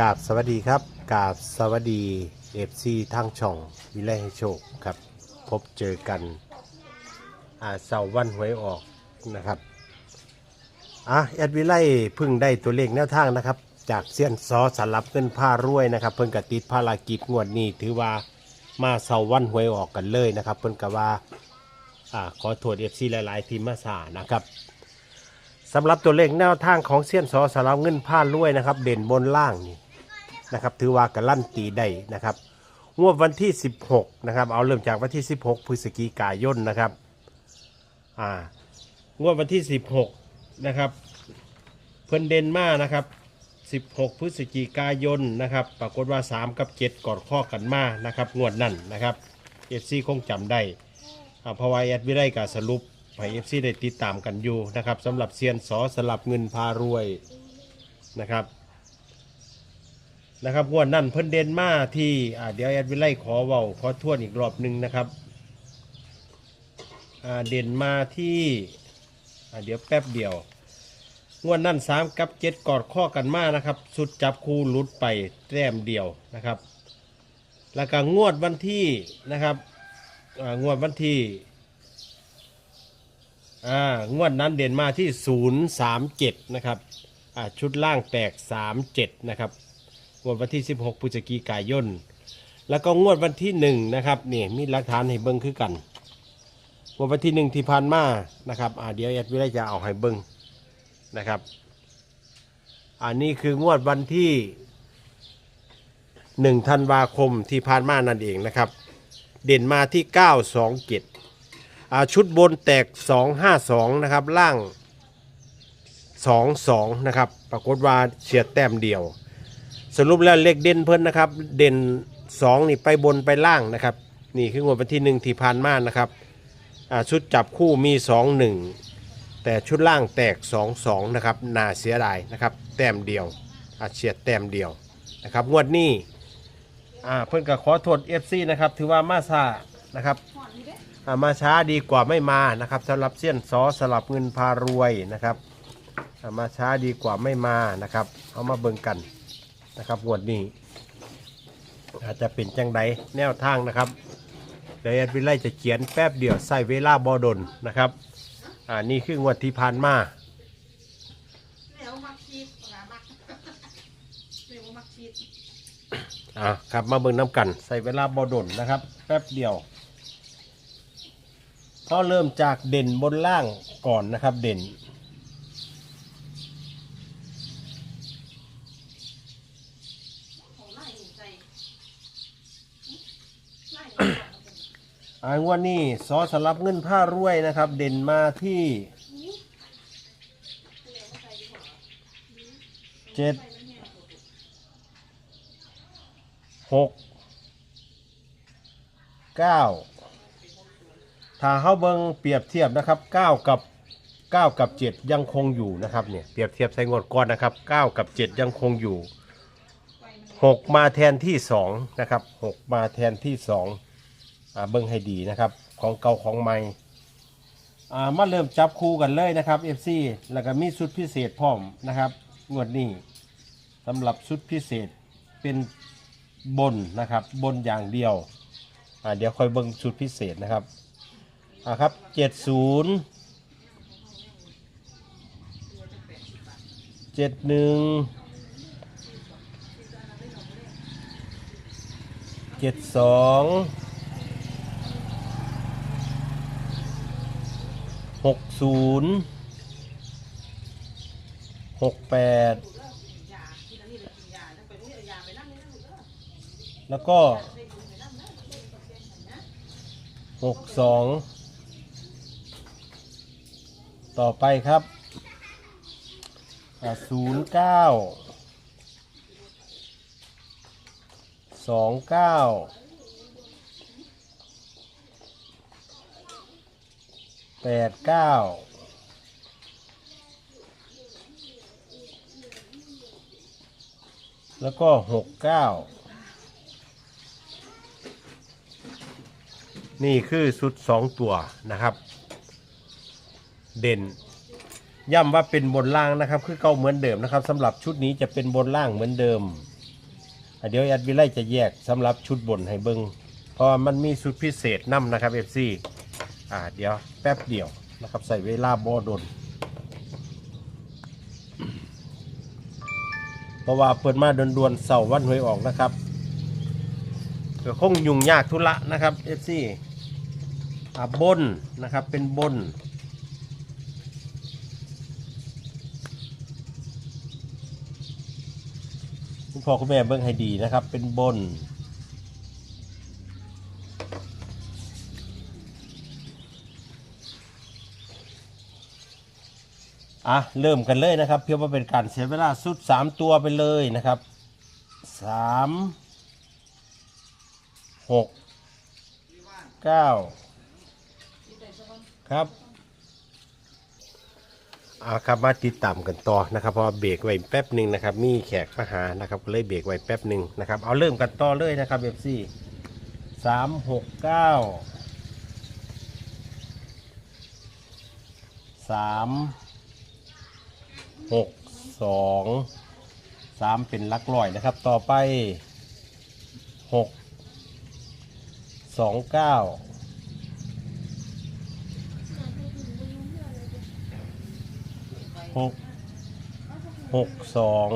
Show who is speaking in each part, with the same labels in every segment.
Speaker 1: กราบสวัสดีครับกราบสวัสดีเอฟซีทางช่องวิไลให้โชคครับ พบเจอกันอ่าเสาร์วันหวยออกนะครับอะแอดวิไลเพึ่งได้ตัวเลขแนวทางนะครับ จากเซียนซอสลับเงินผ้ารวยนะครับ เพิ่นกติดภารกิจงวดนี้ถือว่ามาเสาร์วันหวยออกกันเลยนะครับ เพิ่นกว่าอ่าขอโทษเอฟซีหลาย ๆ ทีมมาสานะครับสำหรับตัวเลขแนวทางของเซียนสอสารบเงินผ้าลวยนะครับ เด่นบนล่างนี่ นะครับถือว่ากระลั่นตีได้นะครับงวดวันที่ 16นะครับเอาเริ่มจากวันที่ 16 พฤศจิกายนนะครับอ่างวดวันที่ 16นะครับเพิ่นเดนมากนะครับ16 พฤศจิกายนนะครับ ปรากฏว่า 3 กับ 7กอดข้อกันมานะครับ งวดนั่นนะครับเอฟซีคงจำได้อ่าเพราะว่าแอดวิได้กาสรุปให้เอฟซีได้ติดตามกันอยู่นะครับสำหรับเซียนสอสลับเงินพารวยนะครับ นะครับงวดนั่นเพิ่นเด่นมาที่อ่าเดี๋ยวแอดวิไลขอเว้าขอทวนอีกรอบหนึ่งนะครับอ่าเด่นมาที่อ่าเดี๋ยวแป๊บเดียวงวดนั่นสามกับเจ็ดกอดข้อกันมานะครับ สุดจับคู่หลุดไปแต้มเดียวนะครับ แล้วก็งวดวันที่นะครับอ่างวดวันที่อ่างวดนั้นเด่นมาที่ศูนย์สามเจ็ดนะครับอ่าชุดล่างแตกสามเจ็ดนะครับ งวดวันที่สิบหกพฤศจิกายน แล้วก็งวดวันที่หนึ่งนะครับนี่มีหลักฐานให้เบิ้งคือกันงวดวันที่หนึ่งที่ผ่านมานะครับอ่าเดี๋ยวแอดวิไลจะเอาให้เบิ้งนะครับอันนี้คืองวดวันที่หนึ่งธันวาคมที่ผ่านมานั่นเองนะครับ เด่นมาที่ 927อ่าชุดบนแตก 252 นะครับล่าง 22 นะครับ ปรากฏว่าเฉียดแต้มเดียว รุปแล้วเลขเด่นเพิ่นนะครับ เด่น2นี่ไปบนไปล่างนะครับ นี่คืองวดวันที่หนึ่งที่ผ่านมานะครับอ่าชุดจับคู่มี2 1แต่ชุดล่างแตก2 2นะครับน่าเสียดายนะครับ แต้มเดียวอาเฉียดแต้มเดียวนะครับ งวดนี้อ่าเพื่อนก็ขอโทษ FC นะครับถือว่ามาซานะครับอ่ามาช้าดีกว่าไม่มานะครับสำหรับเสี้ยนซอสลับเงินพารวยนะครับอ่ามาช้าดีกว่าไม่มานะครับเอามาเบิ่งกัน นะครับงวดนี้อาจจะเป็นจังใดแนวทางนะครับเดี๋ยวแอดวิไลจะเขียนแป๊บเดียวใส่เวลาบอดนนะครับอ่านี่คืองวดที่ผ่านมา
Speaker 2: แมวมักชีสนะมักแมวมักชีส
Speaker 1: อ่าครับมาเบิ่งน้ำกัน ใส่เวลาบอดนนะครับ แป๊บเดียวก็เริ่มจากเด่นบนล่างก่อนนะครับ เด่น
Speaker 2: ของไล่หนูใจไล่หนู
Speaker 1: อางวดนี้ซอสลับเงินผ้ารวยนะครับ เด่นมาที่เจ็ดหกเก้าถ้าเขาเบิงเปรียบเทียบนะครับเก้ากับเก้ากับเจ็ดยังคงอยู่นะครับเนี่ยเปรียบเทียบใส่งวดก่อนนะครับเก้ากับเจ็ดยังคงอยู่หกมาแทนที่สองนะครับหกมาแทนที่สอง เบิ้งให้ดีนะครับ ของเก่าของใหม่มาเริ่มจับคู่กันเลยนะครับ FC แล้วก็มีชุดพิเศษพร้อมนะครับงวดนี้สำหรับชุดพิเศษเป็นบนนะครับ บนอย่างเดียวเดี๋ยวค่อยเบิ้งชุดพิเศษนะครับอ่าครับ70 71 72หกศูนย์หกแปด
Speaker 2: ยากินอันนี้เล ยกินยาแล้วไปด
Speaker 1: แล้วก็หกสองต่อไปครับศูนย์เก้าสองเก้า แปดเก้าแล้วก็หกเก้านี่คือชุดสองตัวนะครับ เด่นย้ำว่าเป็นบนล่างนะครับ คือเก่าเหมือนเดิมนะครับสำหรับชุดนี้จะเป็นบนล่างเหมือนเดิมเดี๋ยวแอดวิไลจะแยกสำหรับชุดบนให้เบิงเพราะมันมีชุดพิเศษนํนะครับ FC อ่าเดี๋ยวแป๊บเดียวนะครับใส่เวลาบ่ดนเพราะว่าเปิดมาดวนๆเสาร์วันหวยออกนะครับก็คงยุ่งยากธุระนะครับ FC อ่าบนนะครับเป็นบนคุณพ่อคุณแม่เบิ่งให้ดีนะครับ เป็นบน อะเริ่มกันเลยนะครับ เพื่อว่าเป็นการเสียเวลาสุด 3 ตัวไปเลยนะครับ 3 6 9 ครับเอาครับมาติดตามกันต่อนะครับเพราะเบรกไว้แป๊บหนึ่งนะครับ มีแขกมาหานะครับก็เลยเบรกไว้แป๊บหนึ่งนะครับ เอาเริ่มกันต่อเลยนะครับเอฟซี่สามหกเก้าสาม หกสองสามเป็นลักร้อยนะครับ ต่อไปหกสองเก้าหกหกสอง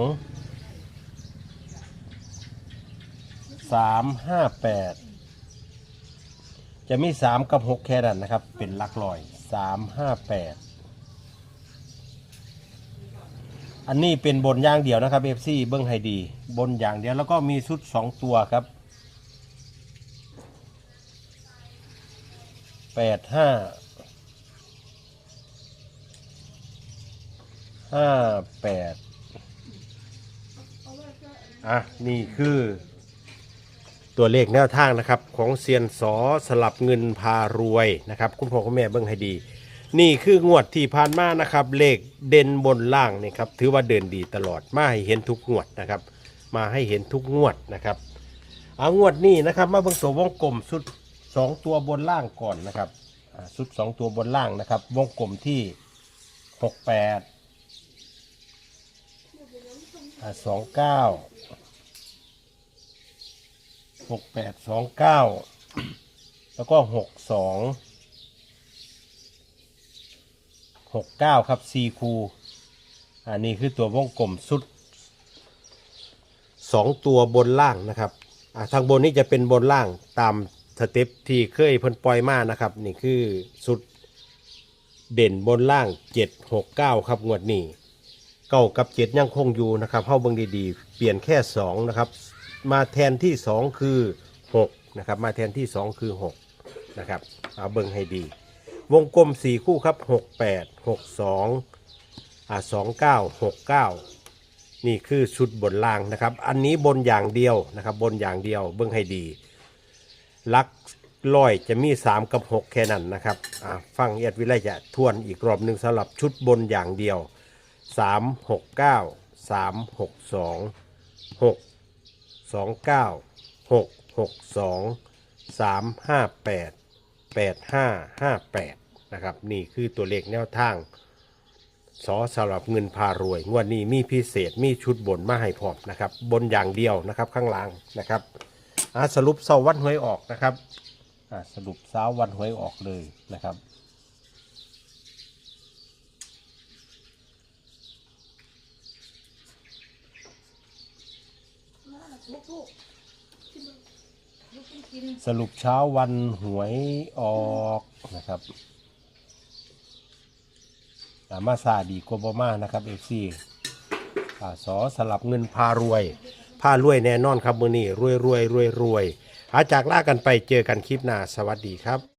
Speaker 1: สามห้าแปดจะมีสามกับหกแค่นั้นนะครับ เป็นลักร้อยสามห้าแปด อันนี้เป็นบนยางเดียวนะครับเอฟซีเบิ้งให้ดี บนอย่างเดียวแล้วก็มีชุดสองตัวครับแปดห้าห้าแปดอะ นี่คือตัวเลขแนวทางนะครับ ของเซียนสอสลับเงินพารวยนะครับ คุณพ่อคุณแม่เบิ่งให้ดี นี่คืองวดที่ผ่านมานะครับเลขเด่นบนล่างนี่ครับถือว่าเดินดีตลอดมาให้เห็นทุกงวดนะครับ มาให้เห็นทุกงวดนะครับเอางวดนี้นะครับ มาเบิ่งตัววงกลมสุดสองตัวบนล่างก่อนนะครับอ่าสุดสองตัวบนล่างนะครับ วงกลมที่หกแปดสองเก้าหกแปดสองเก้าแล้วก็หกสอง หกเก้าครับซีคูอันนี้คือตัววงกลมสุดสองตัวบนล่างนะครับทางบนนี้จะเป็นบนล่างตามสเต็ปที่เคยเพิ่นปล่อยมานะครับ นี่คือสุดเด่นบนล่างเจ็ดหกเก้าครับงวดนี้เก้ากับเจ็ดยังคงอยู่นะครับเข้าเบิ่งดีๆ เปลี่ยนแค่สองนะครับ มาแทนที่สองคือหกนะครับ มาแทนที่สองคือหกนะครับ เอาเบิ่งให้ดี วงกลมสี่คู่ครับหกแปดหกสองอ่าสองเก้าหกเก้านี่คือชุดบนล่างนะครับ อันนี้บนอย่างเดียวนะครับ บนอย่างเดียวเบิ่งให้ดีลักลอยจะมี 3 กับ 6 แค่นั้นนะครับอ่าฟังเอียดวิไลจะทวนอีกรอบหนึ่งสำหรับชุดบนอย่างเดียวสามหกเก้าสามหกสอ งหกสองเก้าหกหกสองสามห้าแปดห้าห้าแปดนะครับนี่คือตัวเลขแนวทางสอสำหรับเงินพารวย งวดนี้มีพิเศษมีชุดบนมาให้พร้อมนะครับบนอย่างเดียวนะครับข้างล่างนะครับสรุปเสาร์วันหวยออกนะครับสรุปเสาวันหวยออกเลยนะครับ
Speaker 2: ลูกลูกกินลูกกิน
Speaker 1: สรุปเช้าวันหวยออกนะครับอามาซาดีกว่าบมานะครับเอฟซีสอสลับเงินพารวยพารวยแน่นอนครับมือนี้รวยรวยรวยรวยอาจากลากันไปเจอกันคลิปหน้าสวัสดีครับ